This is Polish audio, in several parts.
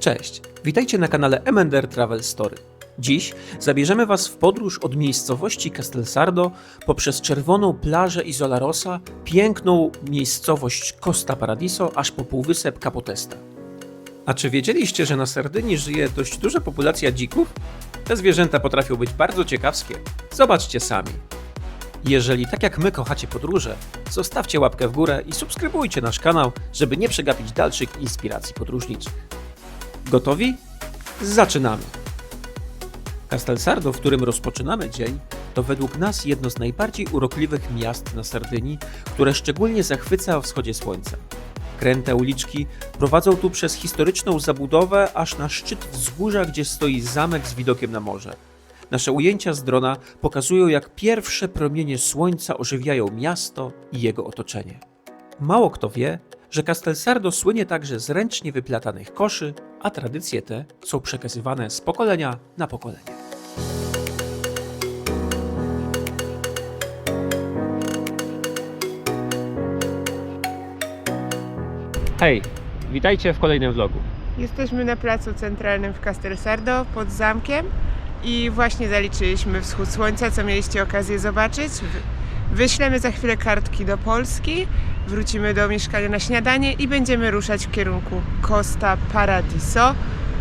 Cześć, witajcie na kanale Emender Travel Story. Dziś zabierzemy Was w podróż od miejscowości Castelsardo poprzez czerwoną plażę Isola Rossa, piękną miejscowość Costa Paradiso, aż po półwysep Capotesta. A czy wiedzieliście, że na Sardynii żyje dość duża populacja dzików? Te zwierzęta potrafią być bardzo ciekawskie. Zobaczcie sami. Jeżeli tak jak my kochacie podróże, zostawcie łapkę w górę i subskrybujcie nasz kanał, żeby nie przegapić dalszych inspiracji podróżniczych. Gotowi? Zaczynamy! Castelsardo, w którym rozpoczynamy dzień, to według nas jedno z najbardziej urokliwych miast na Sardynii, które szczególnie zachwyca o wschodzie słońca. Kręte uliczki prowadzą tu przez historyczną zabudowę aż na szczyt wzgórza, gdzie stoi zamek z widokiem na morze. Nasze ujęcia z drona pokazują, jak pierwsze promienie słońca ożywiają miasto i jego otoczenie. Mało kto wie, że Castelsardo słynie także z ręcznie wyplatanych koszy, a tradycje te są przekazywane z pokolenia na pokolenie. Hej, witajcie w kolejnym vlogu. Jesteśmy na placu centralnym w Castelsardo pod zamkiem i właśnie zaliczyliśmy wschód słońca, co mieliście okazję zobaczyć. Wy- Wyślemy za chwilę kartki do Polski, wrócimy do mieszkania na śniadanie i będziemy ruszać w kierunku Costa Paradiso.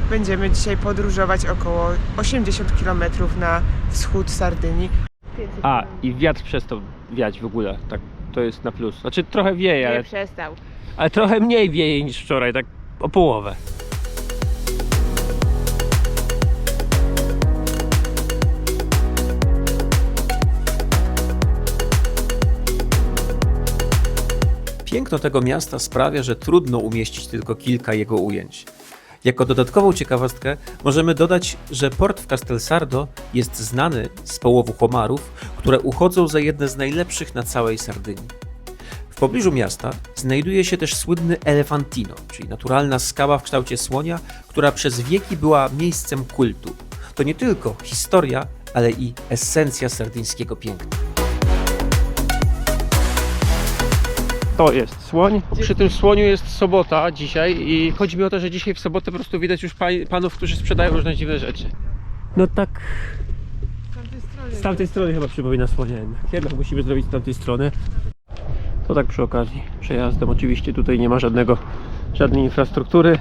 Będziemy dzisiaj podróżować około 80 km na wschód Sardynii. A, i wiatr przestał wiać w ogóle, tak, to jest na plus. Znaczy trochę wieje, ale, przestał. ale trochę mniej wieje niż wczoraj, tak o połowę. Piękno tego miasta sprawia, że trudno umieścić tylko kilka jego ujęć. Jako dodatkową ciekawostkę możemy dodać, że port w Castelsardo jest znany z połowu homarów, które uchodzą za jedne z najlepszych na całej Sardynii. W pobliżu miasta znajduje się też słynny Elefantino, czyli naturalna skała w kształcie słonia, która przez wieki była miejscem kultu. To nie tylko historia, ale i esencja sardyńskiego piękna. To jest słoń. Przy tym słoniu jest sobota dzisiaj i chodzi mi o to, że dzisiaj w sobotę po prostu widać już pa- panów, którzy sprzedają różne dziwne rzeczy. No tak z tamtej strony chyba przypomina słonia jednak. Jednak musimy zrobić z tamtej strony. To tak przy okazji. Przejazdem oczywiście tutaj nie ma żadnego, żadnej infrastruktury.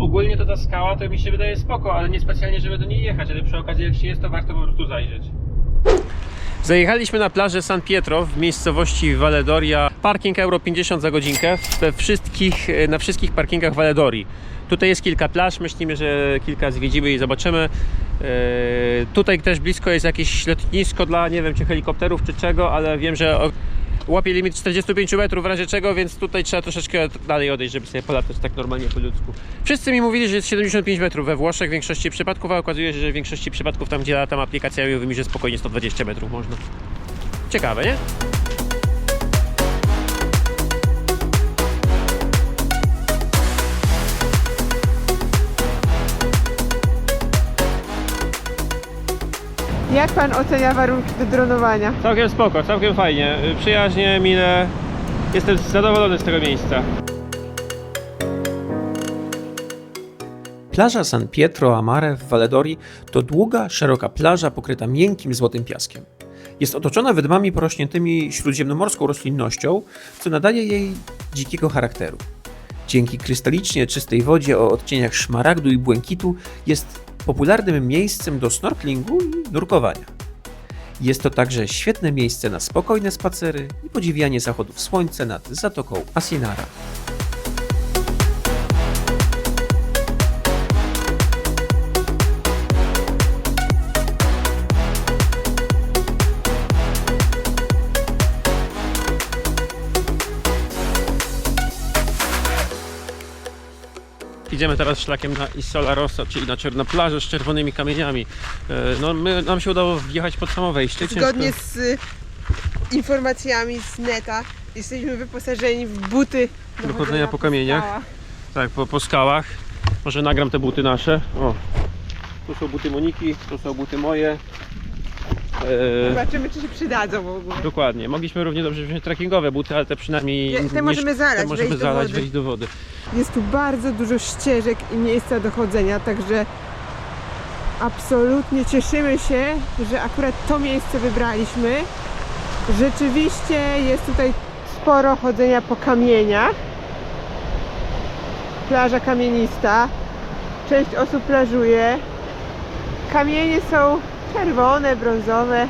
Ogólnie to ta skała to mi się wydaje spoko, ale nie specjalnie, żeby do niej jechać, ale przy okazji jak się jest, to warto po prostu zajrzeć. Zajechaliśmy na plażę San Pietro w miejscowości Valedoria. Parking euro 50 za godzinkę we wszystkich, na wszystkich parkingach Valedorii. Tutaj jest kilka plaż, myślimy, że kilka zwiedzimy i zobaczymy. Eee, tutaj też blisko jest jakieś lotnisko dla, nie wiem, czy helikopterów, czy czego, ale wiem, że łapie limit 45 metrów w razie czego, więc tutaj trzeba troszeczkę dalej odejść, żeby sobie polatać tak normalnie po ludzku. Wszyscy mi mówili, że jest 75 metrów we Włoszech w większości przypadków, a okazuje się, że w większości przypadków tam, gdzie latam aplikacjami, mówi mi, że spokojnie 120 metrów można. Ciekawe, nie? Jak pan ocenia warunki do dronowania? Całkiem spoko, całkiem fajnie. Przyjaźnie, mile. Jestem zadowolony z tego miejsca. Plaża San Pietro Amare w Valedori to długa, szeroka plaża pokryta miękkim złotym piaskiem. Jest otoczona wydmami porośniętymi śródziemnomorską roślinnością, co nadaje jej dzikiego charakteru. Dzięki krystalicznie czystej wodzie o odcieniach szmaragdu i błękitu jest popularnym miejscem do snorklingu i nurkowania. Jest to także świetne miejsce na spokojne spacery i podziwianie zachodów słońca nad Zatoką Asinara. Idziemy teraz szlakiem na Isola Rossa, czyli na czarną plażę z czerwonymi kamieniami. E, No, my, nam się udało wjechać pod samo wejście. Zgodnie Ciężko- z y, informacjami z neta jesteśmy wyposażeni w buty Do chodzenia po kamieniach. skałach. Tak, po, po skałach. Może nagram te buty nasze. O, tu są buty Moniki, tu są buty moje. E, Zobaczymy, czy się przydadzą w ogóle. dokładnie. Mogliśmy równie dobrze wziąć trekkingowe buty, ale te przynajmniej... Nie, te nie- możemy zalać, te możemy wejść do zalać, wody. wejść do wody. Jest tu bardzo dużo ścieżek i miejsca do chodzenia, także absolutnie cieszymy się, że akurat to miejsce wybraliśmy. Rzeczywiście jest tutaj sporo chodzenia po kamieniach. Plaża kamienista. Część osób plażuje. Kamienie są czerwone, brązowe,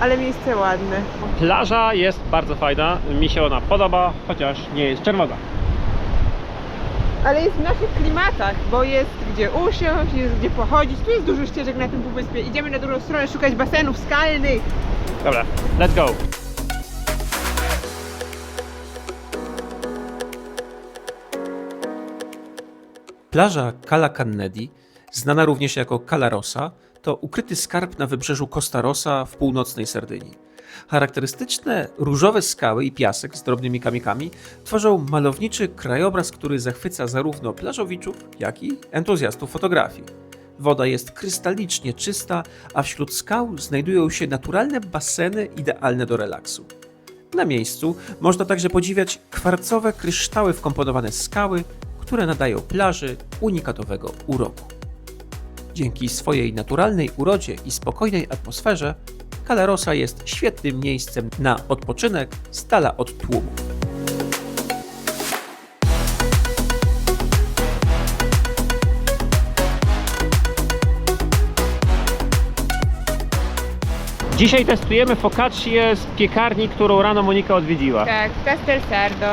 ale miejsce ładne. Plaża jest bardzo fajna, mi się ona podoba, chociaż nie jest czerwona. Ale jest w naszych klimatach, bo jest gdzie usiąść, jest gdzie pochodzić. Tu jest dużo ścieżek na tym półwyspie. Idziemy na drugą stronę szukać basenów skalnych. Dobra, let's go. Plaża Cala Cannedi, znana również jako Cala Rossa, to ukryty skarb na wybrzeżu Costa Rossa w północnej Sardynii. Charakterystyczne różowe skały i piasek z drobnymi kamykami tworzą malowniczy krajobraz, który zachwyca zarówno plażowiczów, jak i entuzjastów fotografii. Woda jest krystalicznie czysta, a wśród skał znajdują się naturalne baseny idealne do relaksu. Na miejscu można także podziwiać kwarcowe kryształy wkomponowane skały, które nadają plaży unikatowego uroku. Dzięki swojej naturalnej urodzie i spokojnej atmosferze, Calarosa jest świetnym miejscem na odpoczynek z dala od tłumu. Dzisiaj testujemy focaccię z piekarni, którą rano Monika odwiedziła. Tak, Castel Sardo.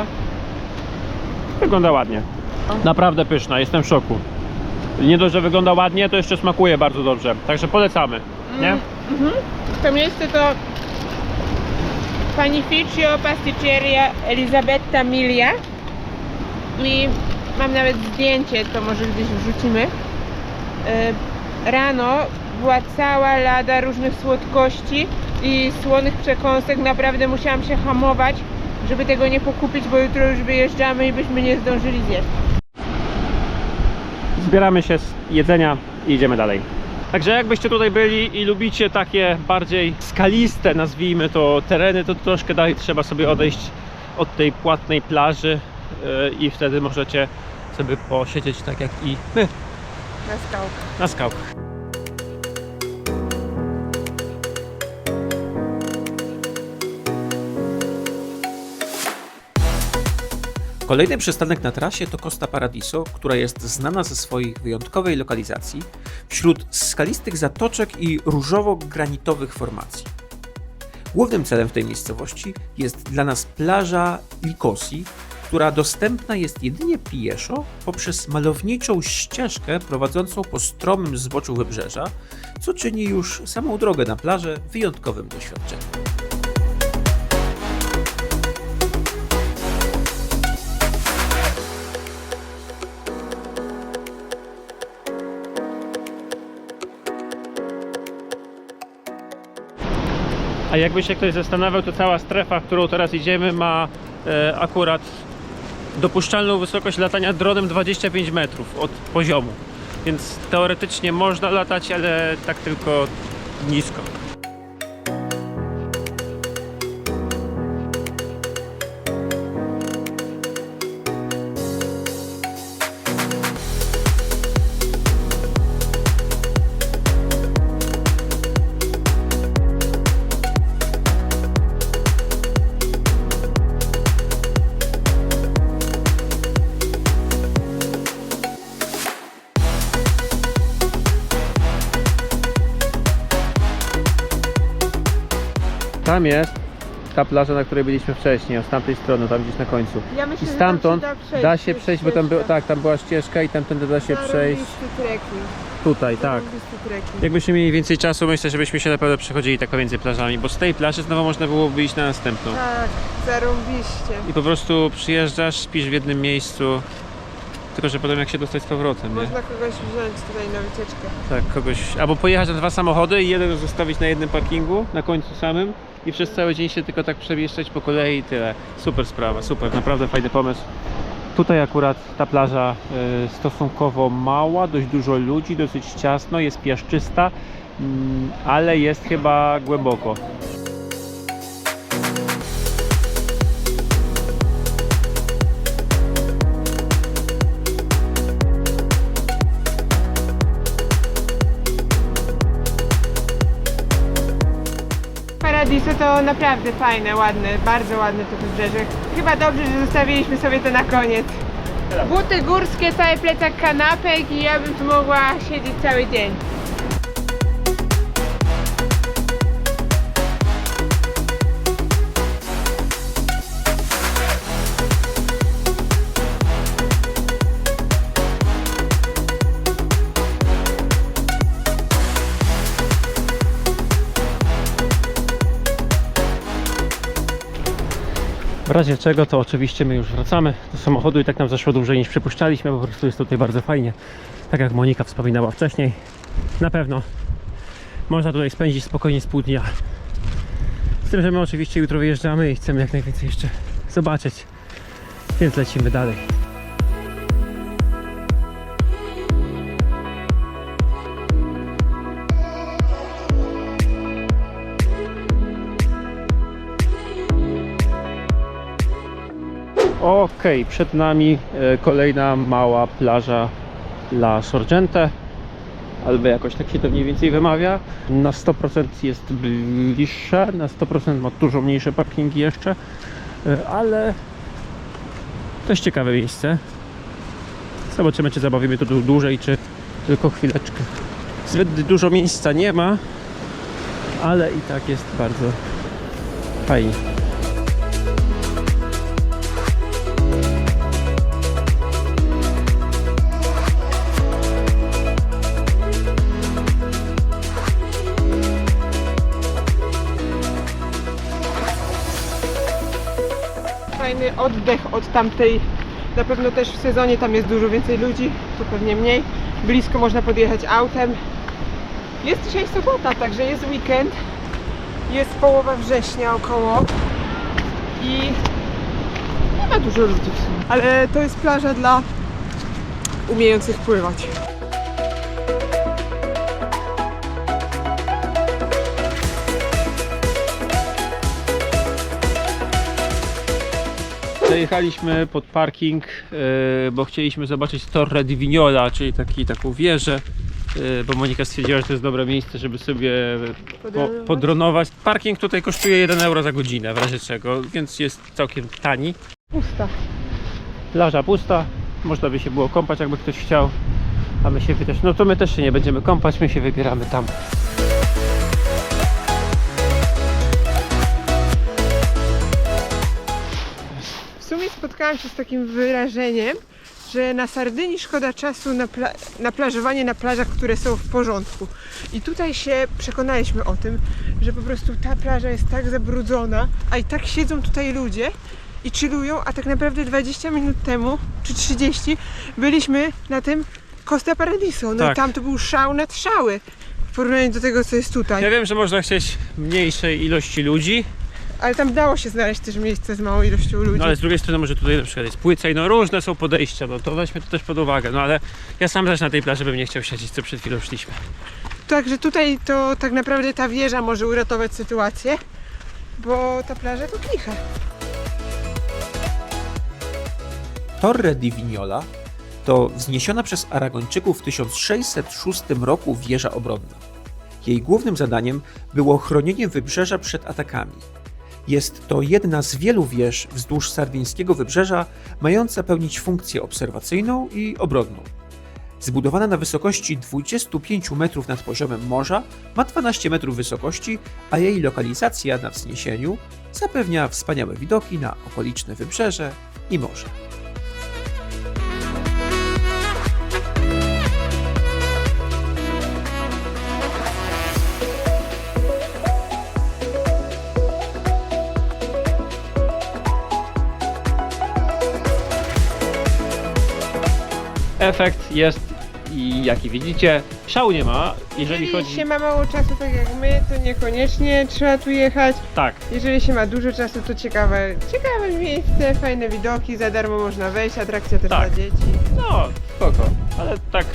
Wygląda ładnie. Naprawdę pyszna, jestem w szoku. Nie dość, że wygląda ładnie, to jeszcze smakuje bardzo dobrze. Także polecamy, nie? Mhm. To miejsce to Panificio Pasticceria Elisabetta Milia. I mam nawet zdjęcie, to może gdzieś wrzucimy. E, Rano była cała lada różnych słodkości i słonych przekąsek. Naprawdę musiałam się hamować, żeby tego nie pokupić, bo jutro już wyjeżdżamy i byśmy nie zdążyli zjeść. Zbieramy się z jedzenia i idziemy dalej. Także jakbyście tutaj byli i lubicie takie bardziej skaliste, nazwijmy to, tereny, to troszkę dalej trzeba sobie odejść od tej płatnej plaży yy, i wtedy możecie sobie posiedzieć tak jak i my Na skałkę. na skałkach. Kolejny przystanek na trasie to Costa Paradiso, która jest znana ze swojej wyjątkowej lokalizacji wśród skalistych zatoczek i różowo-granitowych formacji. Głównym celem w tej miejscowości jest dla nas plaża Likosi, która dostępna jest jedynie pieszo poprzez malowniczą ścieżkę prowadzącą po stromym zboczu wybrzeża, co czyni już samą drogę na plażę wyjątkowym doświadczeniem. A jakby się ktoś zastanawiał, to cała strefa, w którą teraz idziemy, ma e, akurat dopuszczalną wysokość latania dronem 25 metrów od poziomu. Więc teoretycznie można latać, ale tak tylko nisko. Tam jest ta plaża, na której byliśmy wcześniej, z tamtej strony, tam gdzieś na końcu. Ja myślę, I że stamtąd tam się da przejść, da się jest przejść, bo tam, był, tak, tam była ścieżka i tamtędy da się przejść Zarąbisty trekking. tutaj, tak. Zarąbisty trekking. Jakbyśmy mieli więcej czasu, myślę, żebyśmy się na pewno przechodzili tak pomiędzy plażami, bo z tej plaży znowu można byłoby iść na następną. Tak, zarąbiście. I po prostu przyjeżdżasz, śpisz w jednym miejscu, tylko że potem jak się dostać z powrotem, nie? Można kogoś wziąć tutaj na wycieczkę. Tak, kogoś. Albo pojechać na dwa samochody i jeden zostawić na jednym parkingu, na końcu samym i przez cały dzień się tylko tak przemieszczać po kolei i tyle. Super sprawa, super, naprawdę fajny pomysł. Tutaj akurat ta plaża y, stosunkowo mała, dość dużo ludzi, dosyć ciasno, jest piaszczysta Mm, ale jest chyba głęboko. Paradiso to naprawdę fajne, ładne, bardzo ładne to wybrzeże. Chyba dobrze, że zostawiliśmy sobie to na koniec. Buty górskie, cały plecak kanapek i ja bym tu mogła siedzieć cały dzień. W razie czego to oczywiście my już wracamy do samochodu i tak nam zeszło dłużej niż przypuszczaliśmy, po prostu jest tutaj bardzo fajnie. Tak jak Monika wspominała wcześniej. Na pewno można tutaj spędzić spokojnie z pół dnia. Z tym, że my oczywiście jutro wyjeżdżamy i chcemy jak najwięcej jeszcze zobaczyć. Więc lecimy dalej. Okej, przed nami e, kolejna mała plaża La Sorgente albo jakoś tak się to mniej więcej wymawia. Na 100% jest bliższa, na 100% ma dużo mniejsze parkingi jeszcze, e, ale też ciekawe miejsce. Zobaczymy, czy zabawimy dłu- dłużej, czy tylko chwileczkę. Zbyt dużo miejsca nie ma, ale i tak jest bardzo fajnie. Oddech od tamtej. Na pewno też w sezonie tam jest dużo więcej ludzi, tu pewnie mniej. Blisko można podjechać autem. Jest dzisiaj sobota, także jest weekend. Jest połowa września około. I nie ma dużo ludzi w sumie. Ale to jest plaża dla umiejących pływać. Zajechaliśmy pod parking, e, bo chcieliśmy zobaczyć Torre di Vignola, czyli taki, taką wieżę, e, bo Monika stwierdziła, że to jest dobre miejsce, żeby sobie po, Podronować. Parking tutaj kosztuje 1 euro za godzinę, w razie czego, więc jest całkiem tani. Pusta. Plaża pusta, można by się było kąpać, jakby ktoś chciał, a my się też, no to my też się nie będziemy kąpać, my się wybieramy tam. W sumie spotkałam się z takim wyrażeniem, że na Sardynii szkoda czasu na, pla- na plażowanie na plażach, które są w porządku. I tutaj się przekonaliśmy o tym, że po prostu ta plaża jest tak zabrudzona, a i tak siedzą tutaj ludzie i chillują, a tak naprawdę 20 minut temu, czy 30, byliśmy na tym Costa Paradiso. No Tak. i tam to był szał nad szały w porównaniu do tego, co jest tutaj. Ja wiem, że można chcieć mniejszej ilości ludzi, Ale tam dało się znaleźć też miejsce z małą ilością ludzi. No ale z drugiej strony może tutaj na przykład jest płycej, no różne są podejścia, no to weźmy to też pod uwagę, no ale ja sam też na tej plaży bym nie chciał siedzieć, co przed chwilą szliśmy. Także tutaj to tak naprawdę ta wieża może uratować sytuację, bo ta plaża to klicha. Torre di Vignola to wzniesiona przez Aragończyków w 1606 roku wieża obronna. Jej głównym zadaniem było chronienie wybrzeża przed atakami. Jest to jedna z wielu wież wzdłuż sardyńskiego wybrzeża, mająca pełnić funkcję obserwacyjną i obronną. Zbudowana na wysokości 25 metrów nad poziomem morza, ma 12 metrów wysokości, a jej lokalizacja na wzniesieniu zapewnia wspaniałe widoki na okoliczne wybrzeże i morze. Efekt jest i jaki widzicie, szału nie ma, jeżeli Jeżeli chodzi... się ma mało czasu, tak jak my, to niekoniecznie trzeba tu jechać. Tak, Jeżeli się ma dużo czasu, to ciekawe, ciekawe miejsce, fajne widoki, za darmo można wejść, atrakcja też Tak. dla dzieci. no spoko, ale tak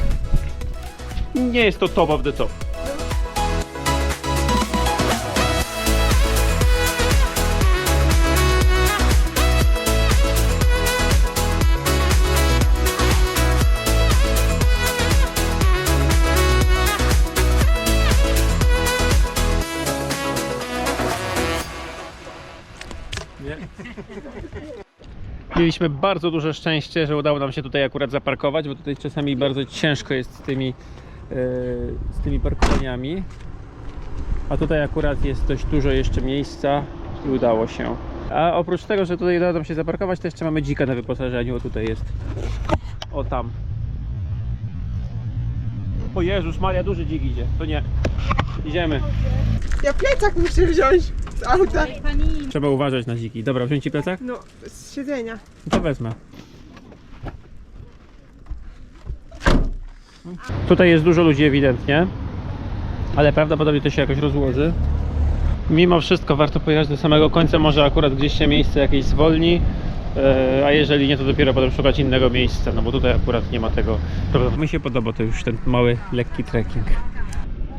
nie jest to top of the top. Mieliśmy bardzo duże szczęście, że udało nam się tutaj akurat zaparkować, bo tutaj czasami bardzo ciężko jest z tymi, e, z tymi parkowaniami. A tutaj akurat jest dość dużo jeszcze miejsca i udało się. A oprócz tego, że tutaj udało nam się zaparkować, to jeszcze mamy dzika na wyposażeniu. O tutaj jest. O tam. O Jezus Maria, duży dzik idzie. To nie. Idziemy. Ja plecak muszę wziąć z auta. Trzeba uważać na dziki. Dobra, wziąć ci plecak? No, z siedzenia. No To wezmę. Tutaj jest dużo ludzi ewidentnie, ale prawdopodobnie to się jakoś rozłoży. Mimo wszystko warto pojechać do samego końca, może akurat gdzieś się miejsce jakieś zwolni, e, a jeżeli nie, to dopiero potem szukać innego miejsca, no bo tutaj akurat nie ma tego problemu. Mi się podoba to już ten mały, lekki trekking.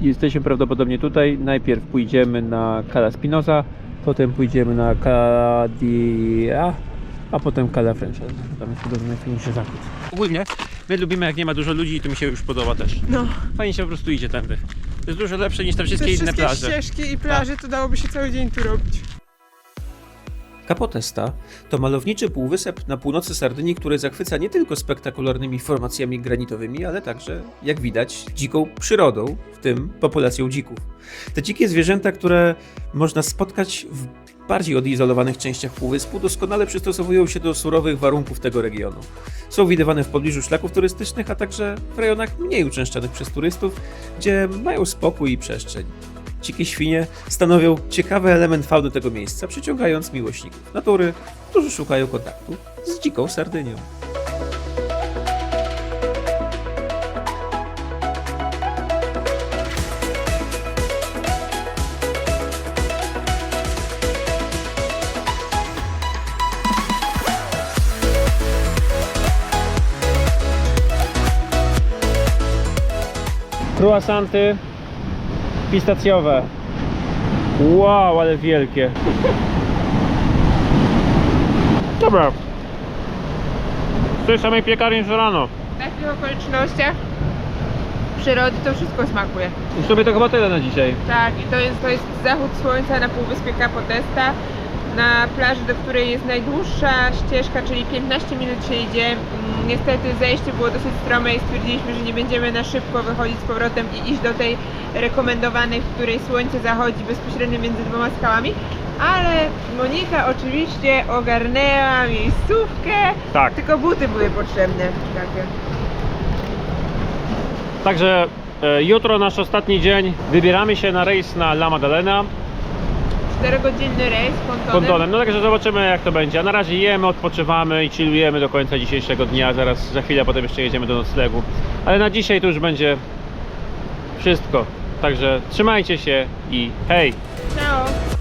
Jesteśmy prawdopodobnie tutaj. Najpierw pójdziemy na Cala Spinoza, potem pójdziemy na Cala di... A, potem Cala Francesa. Tam jest podobno najfajniejszy zachód. Ogólnie my lubimy jak nie ma dużo ludzi i to mi się już podoba też. No, Fajnie się po prostu idzie tędy. To jest dużo lepsze niż te te wszystkie inne wszystkie plaże. ścieżki i plaże to dałoby się cały dzień tu robić. Capotesta to malowniczy półwysep na północy Sardynii, który zachwyca nie tylko spektakularnymi formacjami granitowymi, ale także, jak widać, dziką przyrodą, w tym populacją dzików. Te dzikie zwierzęta, które można spotkać w bardziej odizolowanych częściach półwyspu, doskonale przystosowują się do surowych warunków tego regionu. Są widywane w pobliżu szlaków turystycznych, a także w rejonach mniej uczęszczanych przez turystów, gdzie mają spokój i przestrzeń. Dzikie świnie stanowią ciekawy element fauny tego miejsca, przyciągając miłośników natury, którzy szukają kontaktu z dziką Sardynią. Croissanty pistacjowe. Wow, ale wielkie. Dobra. Z tej samej piekarni co rano. W takich okolicznościach przyrody to wszystko smakuje. I sobie to chyba tyle na dzisiaj. Tak, i to jest, to jest zachód słońca na półwyspie Capotesta, na plaży, do której jest najdłuższa ścieżka, czyli 15 minut się idzie. Mm, Niestety zejście było dosyć strome i stwierdziliśmy, że nie będziemy na szybko wychodzić z powrotem i iść do tej rekomendowanej, w której słońce zachodzi bezpośrednio między dwoma skałami. Ale Monika oczywiście ogarnęła miejscówkę, Tak. tylko buty były potrzebne. Takie. Także e, jutro nasz ostatni dzień. Wybieramy się na rejs na La Maddalena Czterogodzinny rejs pontonem. pontonem. No także zobaczymy jak to będzie. A na razie jemy, odpoczywamy i chillujemy do końca dzisiejszego dnia. Zaraz za chwilę potem jeszcze jedziemy do noclegu. Ale na dzisiaj to już będzie wszystko. Także trzymajcie się i hej! Ciao.